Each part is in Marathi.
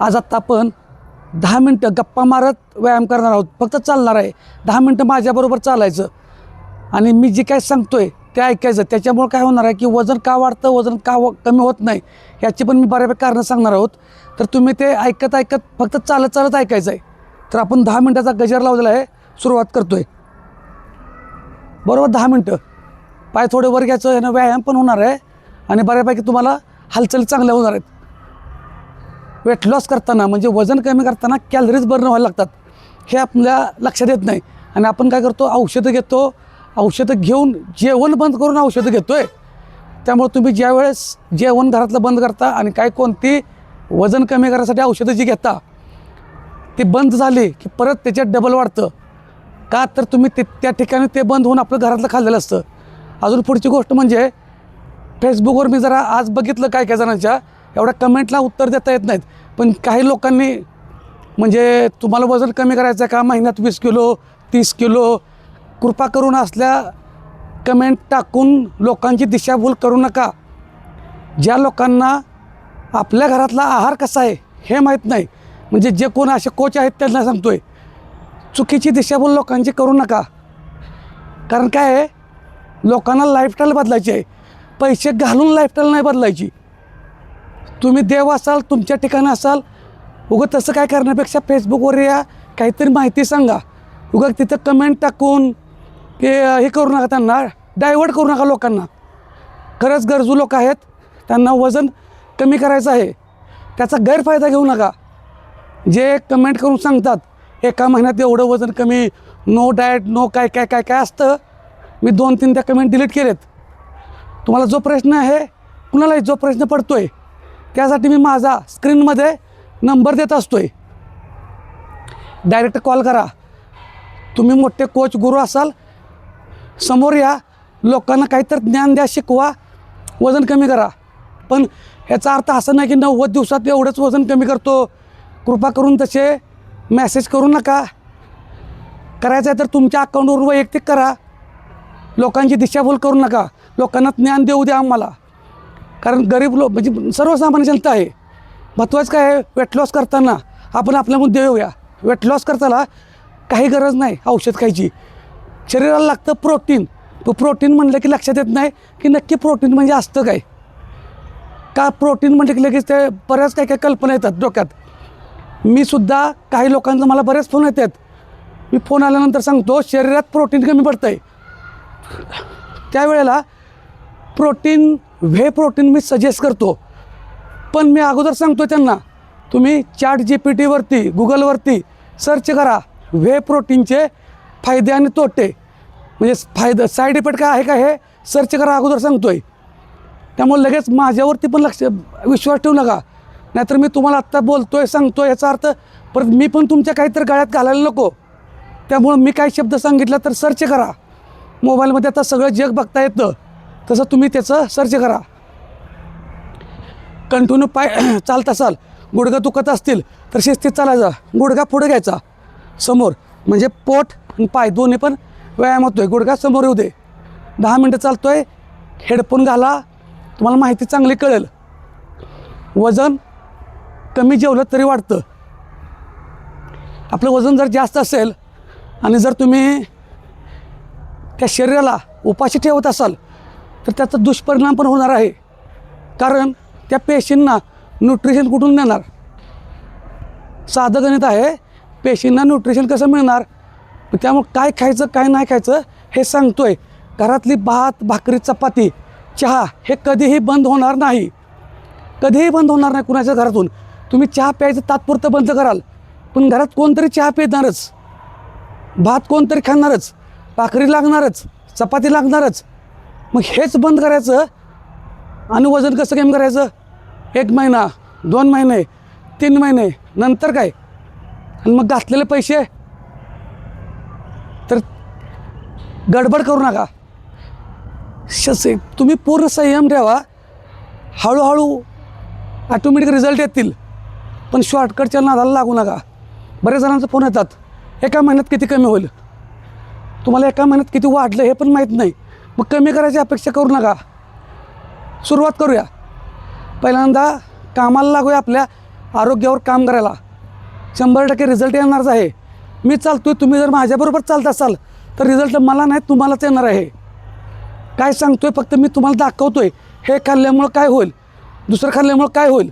आज आत्ता आपण दहा मिनटं गप्पा मारत व्यायाम करणार आहोत. फक्त चालणार आहे. दहा मिनटं माझ्याबरोबर चालायचं. आणि मी जे काय सांगतोय ते ऐकायचं. त्याच्यामुळं काय होणार आहे की वजन का वाढतं वजन का व- कमी होत नाही याची पण मी बऱ्यापैकी कारणं सांगणार आहोत. तर तुम्ही ते ऐकत ऐकत फक्त चालत चालत ऐकायचं आहे. तर आपण दहा मिनटाचा गजर लावलेला आहे. सुरुवात करतोय. बरोबर दहा मिनटं. पाय थोडे वर घ्यायचं यानं व्यायाम पण होणार आहे. आणि बऱ्यापैकी तुम्हाला हालचाली चांगल्या होणार आहेत. वेट लॉस करताना म्हणजे वजन कमी करताना कॅलरीज बर्न व्हायला लागतात. हे आपल्या लक्षात येत नाही. आणि आपण काय करतो? औषधं घेतो. औषधं घेऊन जेवण बंद करून औषधं घेतो आहे त्यामुळे तुम्ही ज्यावेळेस जेवण घरातलं बंद करता आणि काय कोणती वजन कमी करण्यासाठी औषधं जी घेता ती बंद झाली की परत त्याच्यात डबल वाढतं. का तर तुम्ही ते त्या ठिकाणी ते बंद होऊन आपलं घरातलं खाल्लेलं असतं. अजून पुढची गोष्ट म्हणजे फेसबुकवर मी जरा आज बघितलं काय काय जणांच्या. एवढ्या कमेंटला उत्तर देता येत नाहीत. पण काही लोकांनी म्हणजे तुम्हाला वजन कमी करायचं आहे का? महिन्यात वीस किलो तीस किलो कृपा करून असल्या कमेंट टाकून लोकांची दिशाभूल करू नका. ज्या लोकांना आपल्या घरातला आहार कसा आहे हे माहीत नाही. म्हणजे जे कोण असे कोच आहेत त्यांना सांगतो आहे चुकीची दिशाभूल लोकांची करू नका. कारण काय आहे लोकांना लाईफस्टाईल बदलायची आहे. पैसे घालून लाईफस्टाईल नाही बदलायची. तुम्ही देव असाल तुमच्या ठिकाणी असाल उगं तसं काय करण्यापेक्षा फेसबुकवर या काहीतरी माहिती सांगा. उगं तिथं कमेंट टाकून की हे करू नका त्यांना डायवर्ट करू नका लोकांना. खरंच गरजू लोक आहेत त्यांना वजन कमी करायचं आहे. त्याचा गैरफायदा घेऊ नका. जे कमेंट करून सांगतात एका महिन्यात एवढं वजन कमी नो डाएट नो काय काय काय काय असतं मी दोन तीन त्या कमेंट डिलीट केलेत. तुम्हाला जो प्रश्न आहे कुणालाही जो प्रश्न पडतो आहे त्यासाठी मी माझा स्क्रीनमध्ये नंबर देत असतो आहे डायरेक्ट कॉल करा. तुम्ही मोठे कोच गुरु असाल समोर या. लोकांना काहीतरी ज्ञान द्या शिकवा. वजन कमी करा. पण ह्याचा अर्थ असा नाही की नव्वद दिवसात एवढंच वजन कमी करतो. कृपा करून तसे मॅसेज करू नका. करायचं आहे तर तुमच्या अकाउंटवर वैयक्तिक करा. लोकांची दिशाभूल करू नका. लोकांना ज्ञान देऊ द्या आम्हाला. कारण गरीब लोक म्हणजे सर्वसामान्य जनता आहे. महत्त्वाचं काय आहे? वेट लॉस करताना आपण आपल्याकडून देऊया येऊया वेट लॉस करताना काही गरज नाही औषध खायची. शरीराला लागतं प्रोटीन तो प्रोटीन म्हणलं की लक्षात येत नाही की नक्की प्रोटीन म्हणजे असतं काय? का प्रोटीन म्हटलं की लगेच ते बऱ्याच काही काही कल्पना येतात डोक्यात. मी सुद्धा काही लोकांचा मला बरेच फोन येतात. मी फोन आल्यानंतर सांगतो शरीरात प्रोटीन कमी पडतं आहे त्यावेळेला प्रोटीन व्हे प्रोटीन मी सजेस्ट करतो. पण मी अगोदर सांगतो त्यांना तुम्ही चॅट जी पी टीवरती गुगलवरती सर्च करा व्हे प्रोटीनचे फायदे आणि तोटे. म्हणजे फायदा साईड इफेक्ट काय आहे का हे सर्च करा अगोदर सांगतो आहे त्यामुळे लगेच माझ्यावरती पण लक्ष विश्वास ठेवू नका. नाहीतर मी तुम्हाला आत्ता बोलतो आहे सांगतो याचा अर्थ परत मी पण तुमच्या काहीतरी गाळ्यात घालायला नको. त्यामुळं मी काही शब्द सांगितला तर सर्च करा. मोबाईलमध्ये आता सगळं जग बघता येतं. तसं तुम्ही त्याचं सर्च करा. कंटिन्यू पाय चालत असाल गुडघा दुखत असतील तर शिस्तीत चालायचा गुडघा पुढे घ्यायचा. समोर म्हणजे पोट आणि पाय दोन्ही पण व्यायाम होतो आहे गुडघा समोर येऊ दे. दहा मिनटं चालतो आहे हेडफोन घाला. तुम्हाला माहिती चांगली कळेल. वजन कमी जेवलं तरी वाढतं. आपलं वजन जर जास्त असेल आणि जर तुम्ही त्या शरीराला उपाशी ठेवत असाल तर त्याचा दुष्परिणाम पण होणार आहे. कारण त्या पेशींना न्यूट्रिशन कुठून देणार साधं गणित आहे पेशींना न्यूट्रिशन कसं मिळणार? त्यामुळे काय खायचं काय नाही खायचं हे सांगतो आहे घरातली भात भाकरी चपाती चहा हे कधीही बंद होणार नाही. कधीही बंद होणार नाही कुणाच्या घरातून. तुम्ही चहा प्यायचं तात्पुरतं बंद कराल. पण घरात कोणतरी चहा पिणारच. भात कोणतरी खाणारच. भाकरी लागणारच. चपाती लागणारच. मग हेच बंद करायचं? आणि वजन कसं कमी करायचं? एक महिना दोन महिने तीन महिने नंतर काय? आणि मग घातलेले पैसे? तर गडबड करू नका. शसे तुम्ही पूर्ण संयम ठेवा. हळूहळू ऑटोमॅटिक रिझल्ट येतील. पण शॉर्टकटच्या नादाला लागू नका. बऱ्याच जणांचा फोन येतात. एका महिन्यात किती कमी होईल? तुम्हाला एका महिन्यात किती वाढलं हे पण माहीत नाही. मग कमी करायची अपेक्षा करू नका. सुरुवात करूया. पहिल्यांदा कामाला लागूया आपल्या आरोग्यावर काम करायला. शंभर टक्के रिझल्ट येणारच आहे. मी चालतो आहे तुम्ही जर माझ्याबरोबर चालत असाल तर रिझल्ट मला नाही तुम्हालाच येणार आहे. काय सांगतो आहे फक्त मी तुम्हाला दाखवतो आहे हे खाल्ल्यामुळं काय होईल? दुसरं खाल्ल्यामुळं काय होईल?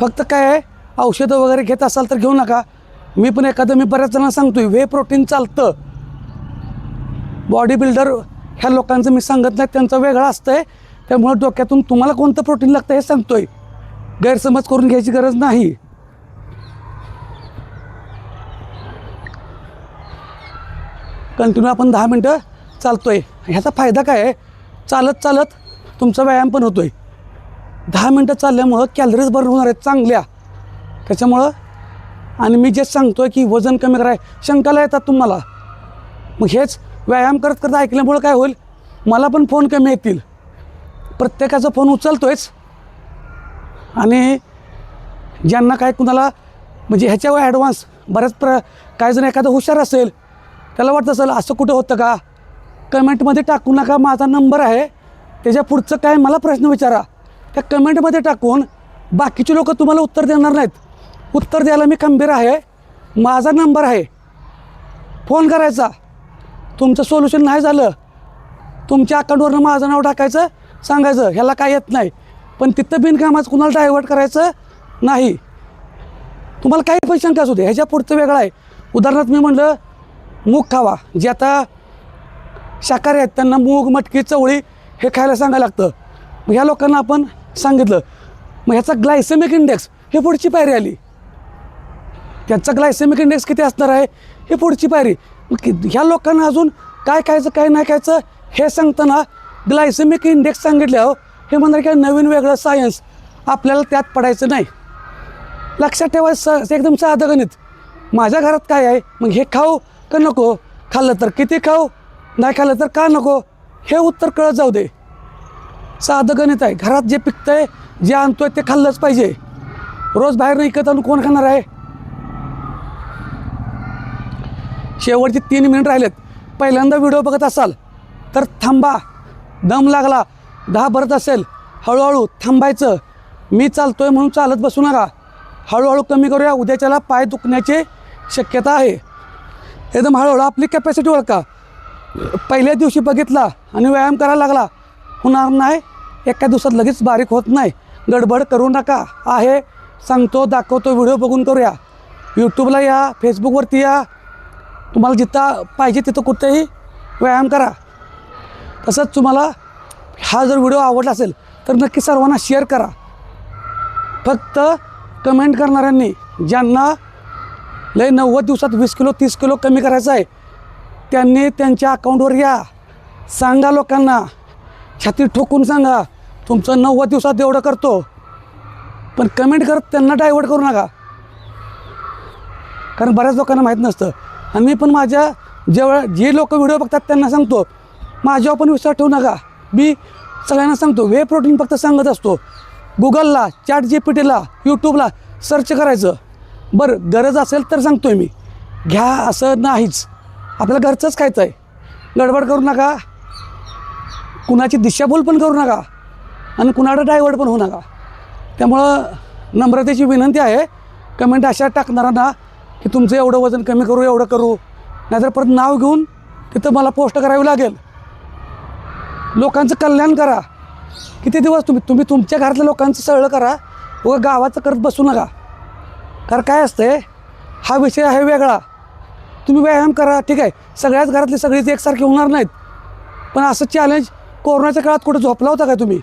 फक्त काय आहे औषधं वगैरे घेत असाल तर घेऊ नका. मी पण एखादं मी बऱ्याच जणांना आहे हे प्रोटीन चालतं. बॉडी बिल्डर ह्या लोकांचं मी सांगत नाही त्यांचं वेगळं आहे त्यामुळं डोक्यातून तुम्हाला कोणतं प्रोटीन लागतं हे सांगतोय. गैरसमज करून घ्यायची गरज नाही. कंटिन्यू आपण दहा मिनटं चालतोय. ह्याचा फायदा काय आहे? चालत चालत तुमचा व्यायाम पण होतोय. दहा मिनटं चालल्यामुळं कॅलरीज बर्न होणार आहेत चांगल्या. त्याच्यामुळं आणि मी जे सांगतोय की वजन कमी कराय शंकाला येतात तुम्हाला. मग हेच व्यायाम करत करत ऐकल्यामुळं काय होईल? मला पण फोन कमी येतील. प्रत्येकाचा फोन उचलतोयच. आणि ज्यांना काय कुणाला म्हणजे ह्याच्यावर ॲडव्हान्स बऱ्याच प्र काय जण एखादं हुशार असेल त्याला वाटतं असेल असं कुठं होतं का? कमेंटमध्ये टाकू नका माझा नंबर आहे. त्याच्या पुढचं काय? मला प्रश्न विचारा. त्या कमेंटमध्ये टाकून बाकीचे लोक तुम्हाला उत्तर देणार नाहीत. उत्तर द्यायला मी खंबीर आहे. माझा नंबर आहे. फोन करायचा. तुमचं सोल्युशन नाही झालं. तुमच्या अकाउंटवरनं माझं नाव टाकायचं सांगायचं ह्याला काय येत नाही. पण तिथं बिनकामाचं कुणाला डायव्हर्ट करायचं नाही. तुम्हाला काही पण शंका असू दे ह्याच्या पुढचं वेगळं आहे. उदाहरणार्थ मी म्हणलं मूग खावा. जे आता शाकाहारी आहेत त्यांना मूग मटकी चवळी हे खायला सांगायला लागतं. मग ह्या लोकांना आपण सांगितलं मग ह्याचा ग्लायसेमिक इंडेक्स हे पुढची पायरी आली. त्याचा ग्लायसेमिक इंडेक्स किती असणार आहे? हे पुढची पायरी. ह्या लोकांना अजून काय खायचं काय नाही खायचं हे सांगताना ग्लायसेमिक इंडेक्स सांगितल्यावर हे म्हणणार की नवीन वेगळं सायन्स आपल्याला त्यात पडायचं नाही. लक्षात ठेवायचं स एकदम साधं गणित. माझ्या घरात काय आहे? मग हे खाऊ का नको? खाल्लं तर किती खाऊ? नाही खाल्लं तर का नको? हे उत्तर कळत जाऊ दे. साधं गणित आहे. घरात जे पिकतंय जे आणतोय ते खाल्लंच पाहिजे. रोज बाहेर विकत आणून कोण खाणार आहे? शेवटचे तीन मिनिट राहिलेत. पहिल्यांदा व्हिडिओ बघत असाल तर थांबा. दम लागला दहा भरत असेल हळूहळू थांबायचं. मी चालतोय म्हणून चालत बसू नका. हळूहळू कमी करूया उद्याच्याला पाय दुखण्याची शक्यता आहे. एकदम हळूहळू आपली कॅपॅसिटी ओळखा. पहिल्या दिवशी बघितला आणि व्यायाम करायला लागला. होणार नाही एका दिवसात लगेच बारीक होत नाही. गडबड करू नका. आहे सांगतो दाखवतो व्हिडिओ बघून करूया. यूट्यूबला या फेसबुकवरती या. तुम्हाला जिथं पाहिजे तिथं कुठेही व्यायाम करा. तसंच तुम्हाला हा जर व्हिडिओ आवडला असेल तर नक्की सर्वांना शेअर करा. फक्त कमेंट करणाऱ्यांनी ज्यांना लय नव्वद दिवसात वीस किलो तीस किलो कमी करायचं आहे त्यांनी त्यांच्या अकाउंटवर या. सांगा लोकांना. छाती ठोकून सांगा तुमचं नव्वद दिवसात एवढं करतो. पण कमेंट करत त्यांना डायवर्ट करू नका. कारण बऱ्याच लोकांना माहीत नसतं आणि मी पण माझ्या जेव्हा जे लोक व्हिडिओ बघतात त्यांना सांगतो माझ्यावर पण विश्वास ठेवू नका. मी सगळ्यांना सांगतो वे प्रोटीन फक्त सांगत असतो. गुगलला चॅट जी पी टीला यूट्यूबला सर्च करायचं. बरं गरज असेल तर सांगतो आहे मी. घ्या असं नाहीच. आपल्याला घरचंच खायचं आहे. गडबड करू नका. कुणाची दिशाभूल पण करू नका. आणि कुणाकडं डायवर्ट पण होऊ नका. त्यामुळं नम्रतेची विनंती आहे. कमेंट अशा टाकणाऱ्यांना की तुमचं एवढं वजन कमी करू एवढं करू. नाहीतर परत नाव घेऊन तिथं मला पोस्ट करावी लागेल. लोकांचं कल्याण करा. किती दिवस तुम्ही तुम्ही तुमच्या घरातल्या लोकांचं सगळं करा. व गावाचं करत बसू नका. कारण काय असतंय हा विषय आहे वेगळा. तुम्ही व्यायाम करा ठीक आहे. सगळ्याच घरातली सगळीच एकसारखी होणार नाहीत. पण असं चॅलेंज कोरोनाच्या काळात कुठं झोपला होता काय तुम्ही?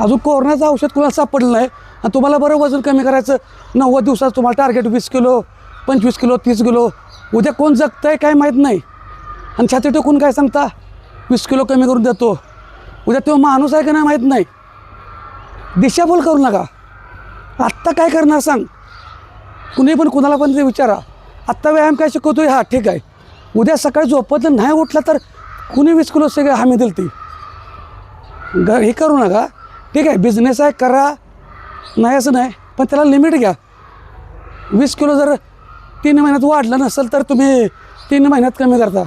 अजून कोरोनाचं औषध कुणाला सापडलं नाही. आणि तुम्हाला बरं वजन कमी करायचं. नव्वद दिवसात तुम्हाला टार्गेट वीस किलो पंचवीस किलो तीस किलो. उद्या कोण जगतं आहे काय माहीत नाही. आणि छाती टोकून काय सांगता? वीस किलो कमी करून देतो. उद्या तो माणूस आहे का नाही माहीत नाही. दिशाभूल करू नका. आत्ता काय करणार सांग. कुणी पण कुणाला पण ते विचारा. आत्ता व्यायाम काय शिकवतो हा ठीक आहे. उद्या सकाळी झोपत नाही उठला तर कुणी वीस किलो सगळं हमी दिली ती ग हे करू नका. ठीक आहे बिझनेस आहे करा. नाही असं नाही. पण त्याला लिमिट घ्या. वीस किलो जर तीन महिन्यात वाढलं नसेल तर तुम्ही तीन महिन्यात कमी करता.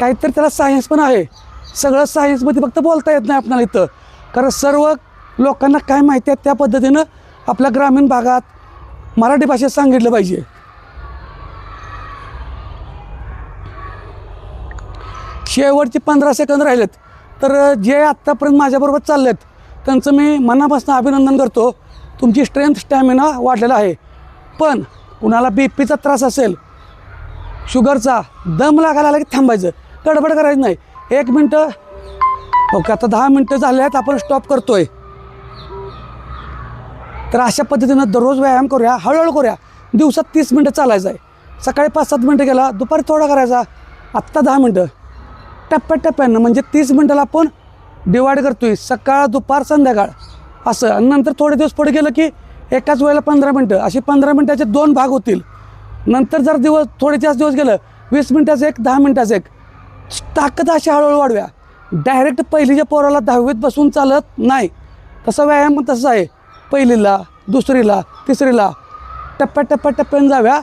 काहीतरी त्याला सायन्स पण आहे. सगळं सायन्समध्ये फक्त बोलता येत नाही आपल्याला इथं. कारण सर्व लोकांना काय माहिती आहे त्या पद्धतीनं आपल्या ग्रामीण भागात मराठी भाषेत सांगितलं पाहिजे. शेवटचे पंधरा सेकंद राहिलेत. तर जे आत्तापर्यंत माझ्याबरोबर चाललेत त्यांचं मी मनापासून अभिनंदन करतो. तुमची स्ट्रेंथ स्टॅमिना वाढलेला आहे. पण कुणाला बी पीचा त्रास असेल शुगरचा दम लागायला आला की थांबायचं. गडबड करायचं नाही. एक मिनटं. ओके आता दहा मिनटं झाले आहेत आपण स्टॉप करतोय. तर अशा पद्धतीनं दररोज व्यायाम करूया हळूहळू करूया. दिवसात तीस मिनटं चालायचं आहे. सकाळी पाच सात मिनटं गेला दुपारी थोडा करायचा. आत्ता दहा मिनटं. टप्प्याटप्प्यानं म्हणजे तीस मिनटाला आपण डिवाईड करतोय सकाळ दुपार संध्याकाळ. असं. आणि नंतर थोडे दिवस पुढे गेलं की एकाच वेळेला पंधरा मिनटं. अशी पंधरा मिनटाचे दोन भाग होतील. नंतर जर दिवस थोडे जास्त दिवस गेलं वीस मिनटाचं एक दहा मिनटाचं एक. ताकद अशी हळूहळू वाढव्या. डायरेक्ट पहिलीच्या पोराला दहावीत बसून चालत नाही. तसा व्यायाम तसं आहे. पहिलीला दुसरीला तिसरीला. टप्प्या टप्प्या टप्प्याने जाव्या.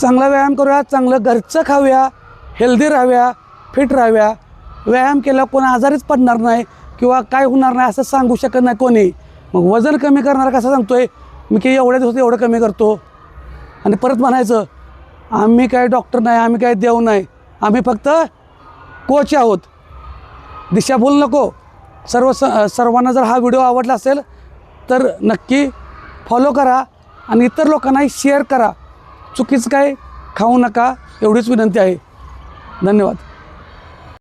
चांगला व्यायाम करूया चांगलं घरचं खाऊया हेल्दी राहाव्या फिट राहाव्या व्यायाम केला कोण आजारीच पडणार नाही किंवा काय होणार नाही असं सांगू शकत नाही कोणी. मग वजन कमी करणार कसं सांगतोय? मी की एवढ्या दिवसात एवढं कमी करतो. आणि परत म्हणायचं आम्ही काय डॉक्टर नाही आम्ही काय देव नाही आम्ही फक्त कोच आहोत. दिशाभूल नको. सर्व स सर्वांना जर हा व्हिडिओ आवडला असेल तर नक्की फॉलो करा आणि इतर लोकांनाही शेअर करा. चुकीचं काय खाऊ नका एवढीच विनंती आहे. धन्यवाद.